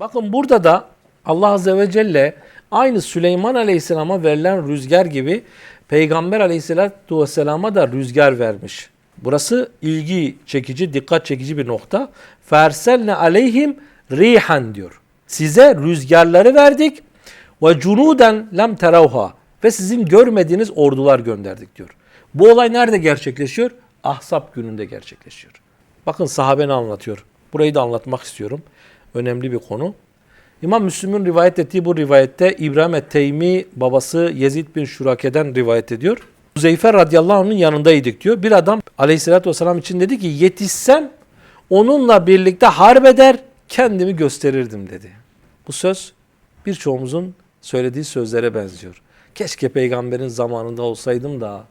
Bakın burada da Allah Azze ve Celle aynı Süleyman Aleyhisselam'a verilen rüzgar gibi Peygamber Aleyhisselatü Vesselam'a da rüzgar vermiş. Burası ilgi çekici, dikkat çekici bir nokta. Ferselne aleyhim rihan diyor. Size rüzgarları verdik ve cunuden lem teravha ve sizin görmediğiniz ordular gönderdik diyor. Bu olay nerede gerçekleşiyor? Ahzab gününde gerçekleşiyor. Bakın sahabe ne anlatıyor. Burayı da anlatmak istiyorum. Önemli bir konu. İmam Müslim'in rivayet ettiği bu rivayette İbrahim et-Teymi babası Yezid bin Şurake'den rivayet ediyor. Huzeyfe radıyallahu anh'ın yanındaydık diyor. Bir adam aleyhissalatü vesselam için dedi ki yetişsem onunla birlikte harbeder kendimi gösterirdim dedi. Bu söz birçoğumuzun söylediği sözlere benziyor. Keşke peygamberin zamanında olsaydım da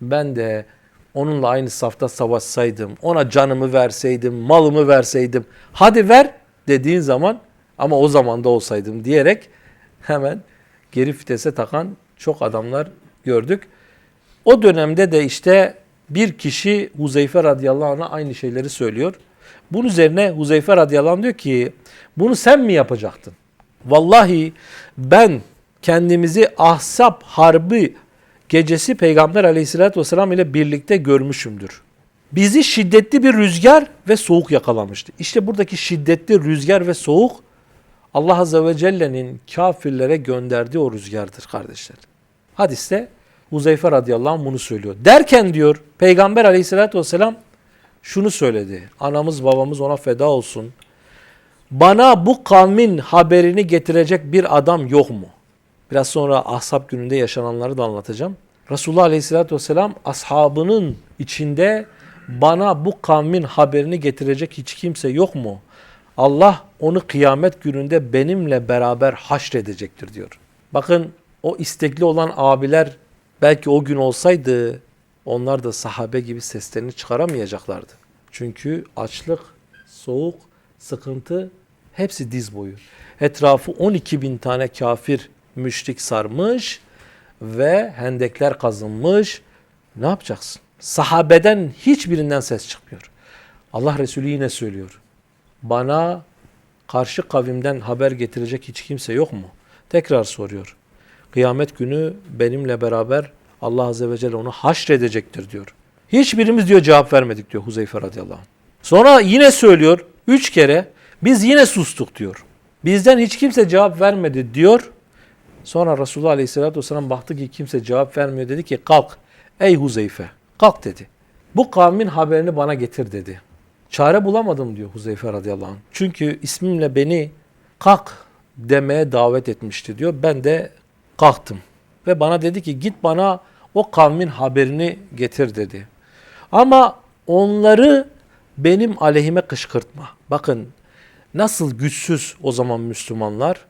ben de onunla aynı safta savaşsaydım, ona canımı verseydim, malımı verseydim. Hadi ver dediğin zaman ama o zamanda olsaydım diyerek hemen geri vitese takan çok adamlar gördük. O dönemde de işte bir kişi Huzeyfe radıyallahu anh'a aynı şeyleri söylüyor. Bunun üzerine Huzeyfe radıyallahu anh diyor ki bunu sen mi yapacaktın? Vallahi ben kendimizi Ahzab Harbi gecesi Peygamber aleyhissalatü vesselam ile birlikte görmüşümdür. Bizi şiddetli bir rüzgar ve soğuk yakalamıştı. İşte buradaki şiddetli rüzgar ve soğuk Allah Azze ve Celle'nin kafirlere gönderdiği o rüzgardır kardeşler. Hadiste Huzeyfe radıyallahu anh bunu söylüyor. Derken diyor Peygamber aleyhissalatü vesselam şunu söyledi. Anamız babamız ona feda olsun. Bana bu kavmin haberini getirecek bir adam yok mu? Biraz sonra Ahzab gününde yaşananları da anlatacağım. Resulullah Aleyhisselatü Vesselam ashabının içinde bana bu kavmin haberini getirecek hiç kimse yok mu? Allah onu kıyamet gününde benimle beraber haşredecektir diyor. Bakın o istekli olan abiler belki o gün olsaydı onlar da sahabe gibi seslerini çıkaramayacaklardı. Çünkü açlık, soğuk, sıkıntı hepsi diz boyu. Etrafı 12 bin tane kafir müşrik sarmış ve hendekler kazınmış. Ne yapacaksın? Sahabeden hiçbirinden ses çıkmıyor. Allah Resulü yine söylüyor. Bana karşı kavimden haber getirecek hiç kimse yok mu? Tekrar soruyor. Kıyamet günü benimle beraber Allah Azze ve Celle onu haşredecektir diyor. Hiçbirimiz diyor cevap vermedik diyor Huzeyfe radıyallahu anh. Sonra yine söylüyor üç kere biz yine sustuk diyor. Bizden hiç kimse cevap vermedi diyor. Sonra Resulullah Aleyhisselatü Vesselam baktı ki kimse cevap vermiyor dedi ki kalk ey Huzeyfe kalk dedi. Bu kavmin haberini bana getir dedi. Çare bulamadım diyor Huzeyfe radıyallahu anh. Çünkü ismimle beni kalk demeye davet etmişti diyor. Ben de kalktım. Ve bana dedi ki git bana o kavmin haberini getir dedi. Ama onları benim aleyhime kışkırtma. Bakın nasıl güçsüz o zaman Müslümanlar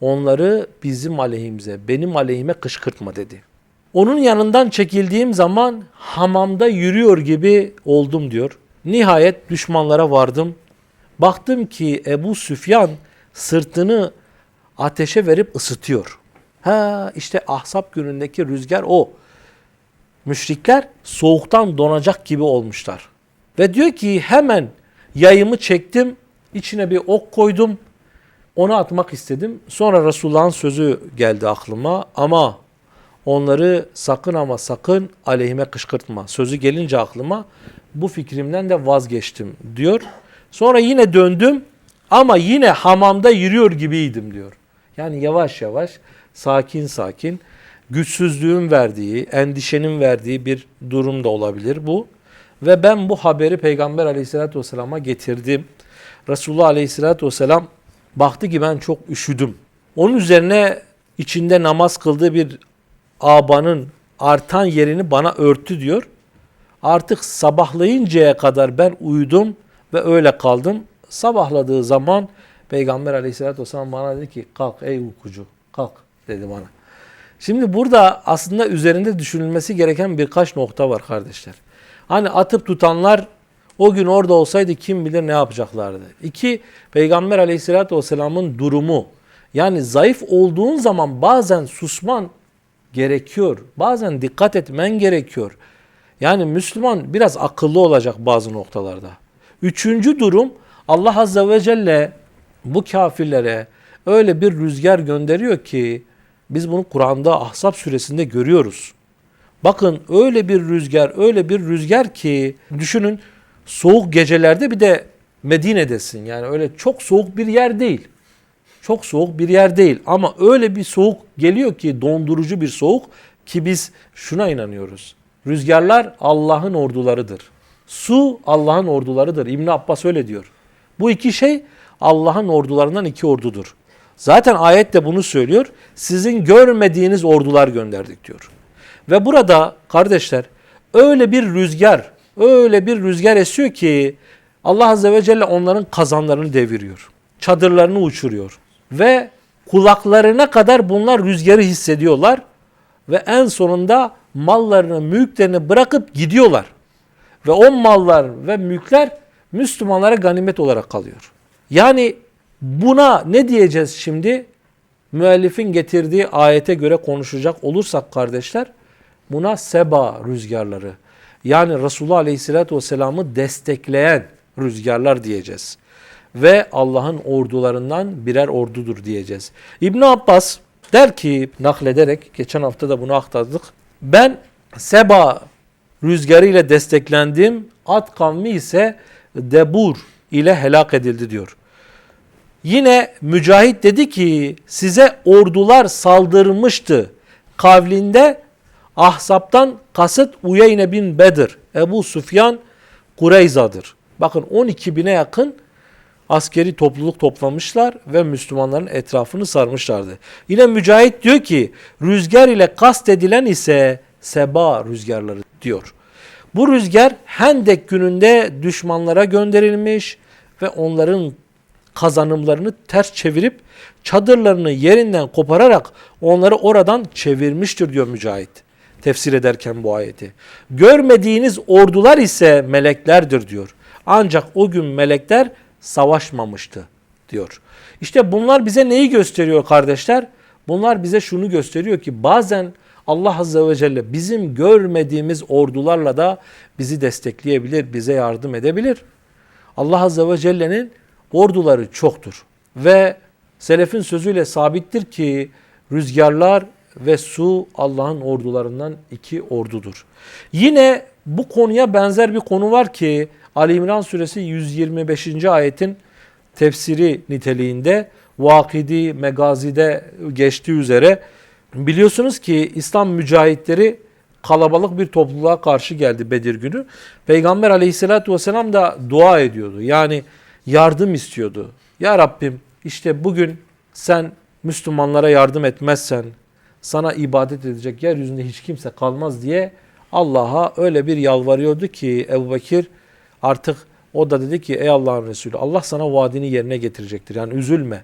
onları bizim aleyhimize, benim aleyhime kışkırtma dedi. Onun yanından çekildiğim zaman hamamda yürüyor gibi oldum diyor. Nihayet düşmanlara vardım. Baktım ki Ebu Süfyan sırtını ateşe verip ısıtıyor. Ha işte Ahzab günündeki rüzgar o. Müşrikler soğuktan donacak gibi olmuşlar. Ve diyor ki hemen yayımı çektim, içine bir ok koydum, onu atmak istedim. Sonra Resulullah'ın sözü geldi aklıma ama onları sakın ama sakın aleyhime kışkırtma. Sözü gelince aklıma bu fikrimden de vazgeçtim diyor. Sonra yine döndüm ama yine hamamda yürüyor gibiydim diyor. Yani yavaş yavaş sakin sakin güçsüzlüğün verdiği, endişenin verdiği bir durum da olabilir bu. Ve ben bu haberi Peygamber aleyhissalatü vesselama getirdim. Resulullah aleyhissalatü vesselam baktı ki ben çok üşüdüm. Onun üzerine içinde namaz kıldığı bir abanın artan yerini bana örtü diyor. Artık sabahlayıncaya kadar ben uyudum ve öyle kaldım. Sabahladığı zaman Peygamber aleyhissalatü vesselam bana dedi ki kalk ey uykucu kalk dedi bana. Şimdi burada aslında üzerinde düşünülmesi gereken birkaç nokta var kardeşler. Hani atıp tutanlar o gün orada olsaydı kim bilir ne yapacaklardı. İki, Peygamber aleyhissalatü vesselamın durumu. Yani zayıf olduğun zaman bazen susman gerekiyor. Bazen dikkat etmen gerekiyor. Yani Müslüman biraz akıllı olacak bazı noktalarda. Üçüncü durum Allah Azze ve Celle bu kafirlere öyle bir rüzgar gönderiyor ki biz bunu Kur'an'da Ahzab suresinde görüyoruz. Bakın öyle bir rüzgar, öyle bir rüzgar ki düşünün soğuk gecelerde bir de Medine'desin. Yani öyle çok soğuk bir yer değil. Çok soğuk bir yer değil ama öyle bir soğuk geliyor ki dondurucu bir soğuk ki biz şuna inanıyoruz. Rüzgarlar Allah'ın ordularıdır. Su Allah'ın ordularıdır. İbn Abbas öyle diyor. Bu iki şey Allah'ın ordularından iki ordudur. Zaten ayet de bunu söylüyor. Sizin görmediğiniz ordular gönderdik diyor. Ve burada kardeşler öyle bir rüzgar, öyle bir rüzgar esiyor ki Allah Azze ve Celle onların kazanlarını deviriyor. Çadırlarını uçuruyor. Ve kulaklarına kadar bunlar rüzgarı hissediyorlar. Ve en sonunda mallarını, mülklerini bırakıp gidiyorlar. Ve o mallar ve mülkler Müslümanlara ganimet olarak kalıyor. Yani buna ne diyeceğiz şimdi? Müellifin getirdiği ayete göre konuşacak olursak kardeşler, buna seba rüzgarları. Yani Resulullah Aleyhisselatü Vesselam'ı destekleyen rüzgarlar diyeceğiz. Ve Allah'ın ordularından birer ordudur diyeceğiz. İbn Abbas der ki naklederek geçen hafta da bunu aktardık. Ben Seba rüzgarı ile desteklendim. At kavmi ise Debur ile helak edildi diyor. Yine Mücahit dedi ki size ordular saldırmıştı. Kavlinde Ahzap'tan kasıt Uyeyne bin Bedir, Ebu Sufyan Kureyza'dır. Bakın 12 bine yakın askeri topluluk toplamışlar ve Müslümanların etrafını sarmışlardı. Yine Mücahit diyor ki rüzgar ile kastedilen ise seba rüzgarları diyor. Bu rüzgar Hendek gününde düşmanlara gönderilmiş ve onların kazanımlarını ters çevirip çadırlarını yerinden kopararak onları oradan çevirmiştir diyor Mücahit. Tefsir ederken bu ayeti. Görmediğiniz ordular ise meleklerdir diyor. Ancak o gün melekler savaşmamıştı diyor. İşte bunlar bize neyi gösteriyor kardeşler? Bunlar bize şunu gösteriyor ki bazen Allah Azze ve Celle bizim görmediğimiz ordularla da bizi destekleyebilir, bize yardım edebilir. Allah Azze ve Celle'nin orduları çoktur. Ve selefin sözüyle sabittir ki rüzgarlar ve su Allah'ın ordularından iki ordudur. Yine bu konuya benzer bir konu var ki Ali İmran suresi 125. ayetin tefsiri niteliğinde Vakidi Megazi'de geçtiği üzere biliyorsunuz ki İslam mücahitleri kalabalık bir topluluğa karşı geldi Bedir günü. Peygamber aleyhissalatü vesselam da dua ediyordu. Yani yardım istiyordu. Ya Rabbim işte bugün sen Müslümanlara yardım etmezsen sana ibadet edecek yeryüzünde hiç kimse kalmaz diye Allah'a öyle bir yalvarıyordu ki Ebu Bekir artık o da dedi ki ey Allah'ın Resulü Allah sana vaadini yerine getirecektir. Yani üzülme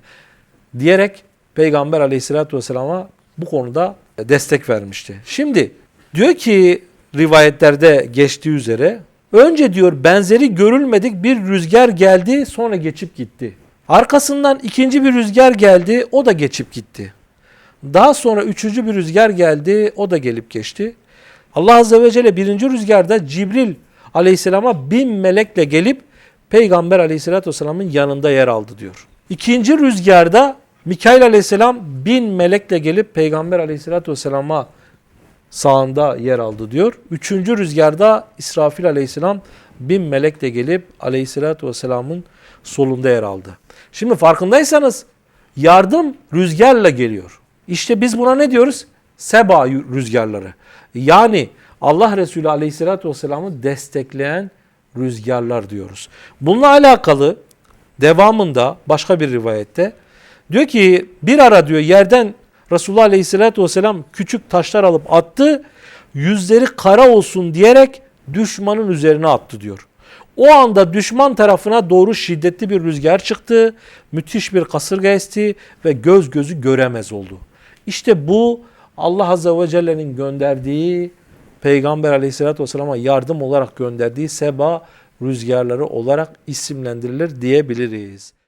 diyerek Peygamber aleyhissalatü vesselama bu konuda destek vermişti. Şimdi diyor ki rivayetlerde geçtiği üzere önce diyor benzeri görülmedik bir rüzgar geldi sonra geçip gitti. Arkasından ikinci bir rüzgar geldi o da geçip gitti. Daha sonra üçüncü bir rüzgar geldi o da gelip geçti. Allah Azze ve Celle birinci rüzgarda Cibril aleyhisselama bin melekle gelip Peygamber aleyhissalatü vesselamın yanında yer aldı diyor. İkinci rüzgarda Mikail aleyhisselam bin melekle gelip Peygamber aleyhissalatü vesselama sağında yer aldı diyor. Üçüncü rüzgarda İsrafil aleyhisselam bin melekle gelip aleyhissalatü vesselamın solunda yer aldı. Şimdi farkındaysanız yardım rüzgarla geliyor. İşte biz buna ne diyoruz? Seba rüzgarları. Yani Allah Resulü Aleyhisselatü Vesselam'ı destekleyen rüzgarlar diyoruz. Bununla alakalı devamında başka bir rivayette diyor ki bir ara diyor yerden Resulullah Aleyhisselatü Vesselam küçük taşlar alıp attı. Yüzleri kara olsun diyerek düşmanın üzerine attı diyor. O anda düşman tarafına doğru şiddetli bir rüzgar çıktı. Müthiş bir kasırga esti ve göz gözü göremez oldu. İşte bu Allah Azze ve Celle'nin gönderdiği Peygamber Aleyhisselatü Vesselam'a yardım olarak gönderdiği seba rüzgarları olarak isimlendirilir diyebiliriz.